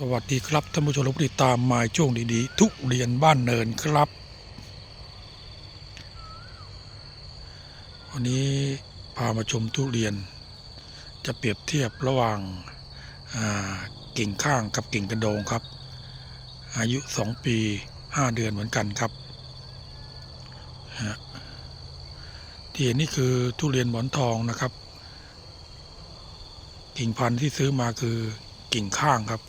สวัสดีครับท่านผู้ชมและผู้ติดตามมาช่วงดีๆ ทุเรียนบ้านเนินครับ วันนี้พามาชมทุเรียน จะเปรียบเทียบระหว่างกิ่งข้างกับกิ่งกระโดงครับ อายุ 2 ปี 5 เดือนเหมือนกันครับที่เห็นนี่คือทุเรียนหมอนทองนะครับ กิ่งพันธุ์ที่ซื้อมาคือกิ่งข้างครับ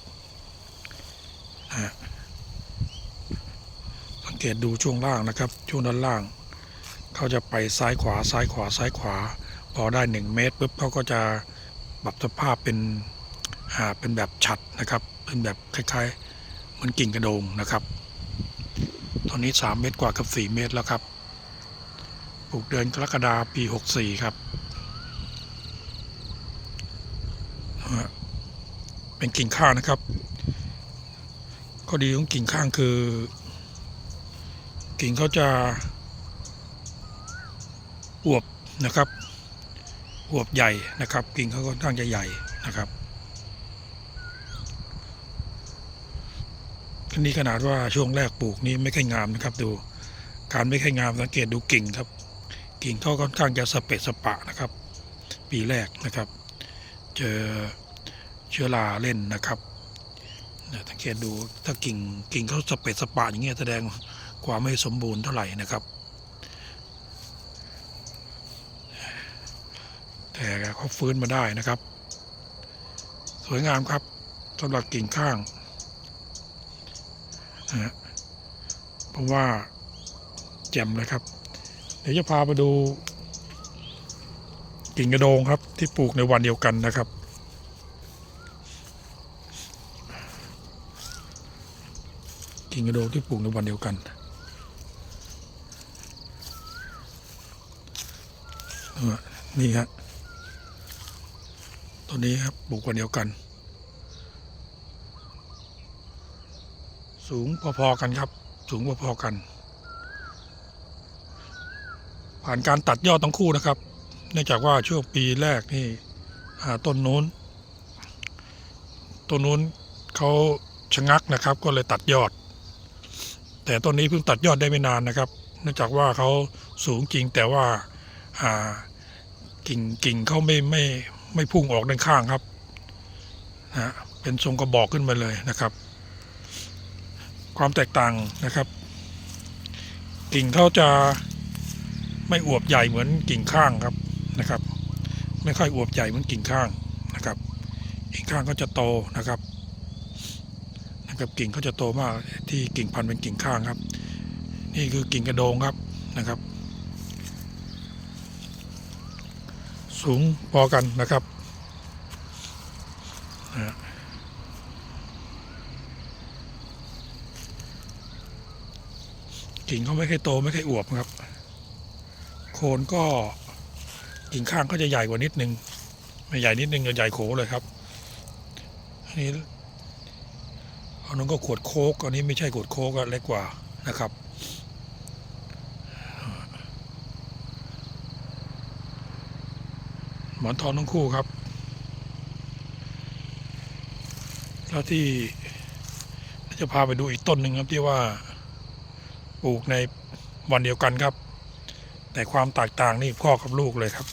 สังเกตดูช่วงล่างนะครับ ช่วงด้านล่าง เขาจะไปซ้ายขวาซ้ายขวาซ้ายขวา พอได้หนึ่งเมตรปุ๊บเขาก็จะปรับสภาพเป็นหาเป็นแบบฉัดนะครับ เป็นแบบคล้ายๆเหมือนกิ่งกระโดงนะครับ ตอนนี้ 3 เมตรกว่ากับ 4 เมตรแล้วครับปลูกเดือนกรกฎาปี 64 ครับเป็นกิ่งข้างนะครับ ข้อดีของกิ่งข้างคือ กิ่งเขาจะอวบนะครับอวบใหญ่นะครับ กิ่งเขาค่อนข้างจะใหญ่นะครับอันนี้ขนาดว่าช่วงแรกปลูกนี้ไม่ค่อยงามนะครับ ดูการไม่ค่อยงามสังเกตดูกิ่งครับ กิ่งเขาค่อนข้างจะสเปะสปะนะครับ ปีแรกนะครับ เจอเชื้อราเล่นนะครับ สังเกตดูถ้ากิ่งกิ่งเขาสเปดสปะอย่างเงี้ยแสดงความไม่สมบูรณ์เท่าไหร่นะครับ แต่เขาฟื้นมาได้นะครับ สวยงามครับสำหรับกิ่งข้างนะฮะเพราะว่าแจ่มเลยครับ เดี๋ยวจะพาไปดูกิ่งกระโดงครับที่ปลูกในวันเดียวกันนะครับ กิ่งกระโดงที่ปลูกในวันเดียวกันนี่ครับต้นนี้ครับปลูกวันเดียวกัน สูงพอๆกันครับ สูงพอๆกัน ผ่านการตัดยอดทั้งคู่นะครับ เนื่องจากว่าช่วงปีแรกนี่อ่าต้นนู้นต้นนู้นเขาชะงักนะครับ ก็เลยตัดยอด แต่ต้นนี้เพิ่งตัดยอดได้ไม่นานนะครับ เนื่องจากว่าเขาสูงจริงแต่ว่าากิ่งกิ่งเขาไม่ไม่ไม่พุ่งออกด้านข้างครับนะฮะเป็นทรงกระบอกขึ้นมาเลยนะครับ ความแตกต่างนะครับ กิ่งเขาจะไม่อวบใหญ่เหมือนกิ่งข้างครับนะครับ ไม่ค่อยอวบใหญ่เหมือนกิ่งข้างนะครับ กิ่งข้างก็จะโตนะครับ นะครับกิ่งเขาจะโตมากที่กิ่งพันธุ์เป็นกิ่งข้างครับ นี่คือกิ่งกระโดงครับนะครับ สูงพอกันนะครับกิ่งเขาไม่ค่อยโตไม่ค่อยอวบครับ โคนก็กิ่งข้างก็จะใหญ่กว่านิดนึง ไม่ใหญ่นิดนึงจะใหญ่โขเลยครับอันนี้ อันนั้นก็ขวดโค้กอันนี้ไม่ใช่ขวดโค้กอะเล็กกว่านะครับ หมอนทองทั้งคู่ครับ แล้วที่จะพาไปดูอีกต้นหนึ่งครับที่ว่าปลูกในวันเดียวกันครับ แต่ความแตกต่างนี่พ่อกับลูกเลยครับ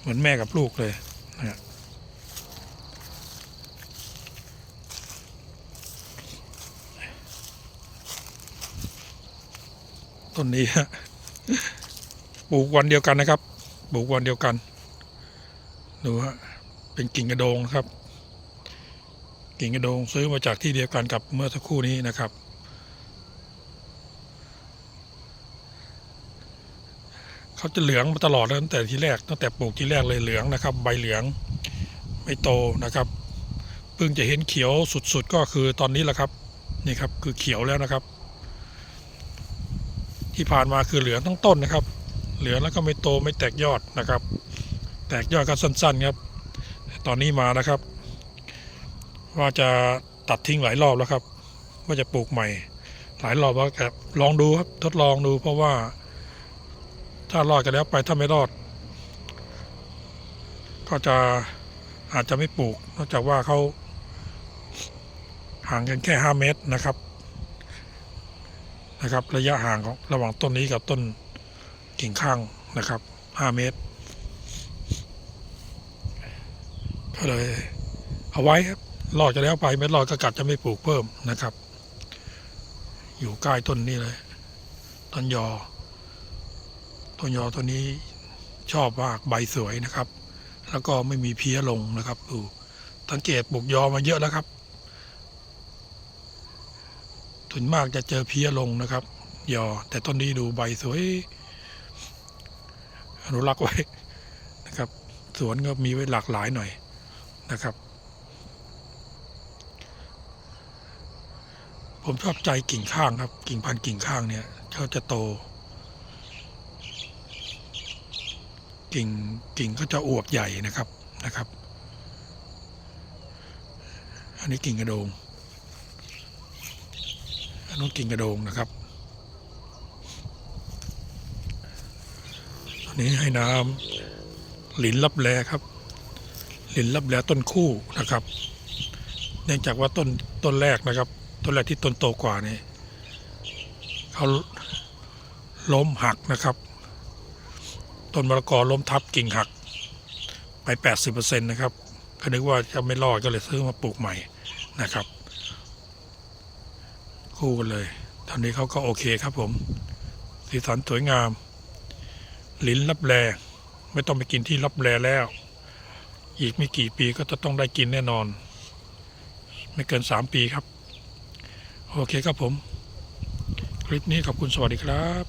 เหมือนแม่กับลูกเลยนะฮะ ต้นนี้ฮะปลูกวันเดียวกันนะครับปลูกวันเดียวกันดูฮะเป็นกิ่งกระโดงครับ กิ่งกระโดงซื้อมาจากที่เดียวกันกับเมื่อสักครู่นี้นะครับ เขาจะเหลืองมาตลอดตั้งแต่ที่แรกตั้งแต่ปลูกที่แรกเลยเหลืองนะครับ ใบเหลืองไม่โตนะครับเพิ่งจะเห็นเขียวสุดๆก็คือตอนนี้แหละครับ นี่ครับคือเขียวแล้วนะครับ ที่ผ่านมาคือเหลืองทั้งต้นนะครับ เหลืองแล้วก็ไม่โตไม่แตกยอดนะครับ แตกยอดก็สั้นๆครับตอนนี้มานะครับ ว่าจะตัดทิ้งหลายรอบแล้วครับ ว่าจะปลูกใหม่ หลายรอบแล้วครับลองดูครับทดลองดูเพราะว่า ถ้ารอดกันแล้วไปถ้าไม่รอด ก็จะอาจจะไม่ปลูก นอกจากว่าเขาห่างกันแค่ห้าเมตรนะครับ นะครับ ระยะห่างของระหว่างต้นนี้กับต้นกิ่งข้างนะครับห้าเมตร ก็เลยเอาไว้ครับรอดจะแล้วไปไม่รอดก็กัดจะไม่ปลูกเพิ่มนะครับ อยู่ใกล้ต้นนี้เลย ต้นยอ ต้นยอตัวนี้ชอบมากใบสวยนะครับ แล้วก็ไม่มีเพี้ยลงนะครับดูสังเกตปลูกยอมาเยอะแล้วครับ ส่วนมากจะเจอเพี้ยลงนะครับยอแต่ต้นนี้ดูใบสวยอนุรักษ์ไว้นะครับ สวนก็มีไว้หลากหลายหน่อยนะครับ ผมชอบใจกิ่งข้างครับ กิ่งพันกิ่งข้างเนี่ยเขาจะโต กิ่งกิ่งก็จะอวบใหญ่นะครับนะครับ อันนี้กิ่งกระโดง นนู้นกิ่งกระโดงนะครับอันนี้ให้น้ำหลินลับแลครับ หลินลับแลต้นคู่นะครับ เนื่องจากว่าต้นต้นแรกนะครับ ต้นแรกที่ต้นโตกว่านี่เขาล้มหักนะครับ ต้นมะละกอล้มทับกิ่งหัก ไป 80%นะครับก็นึกว่าจะไม่รอดก็เลยซื้อมาปลูกใหม่นะครับ คู่กันเลยตอนนี้เขาก็โอเคครับผม สีสันสวยงาม ลิ้นรับแรไม่ต้องไปกินที่รับแรแล้ว อีกไม่กี่ปีก็จะต้องได้กินแน่นอน ไม่เกินสามปีครับ โอเคครับผม คลิปนี้ขอบคุณสวัสดีครับ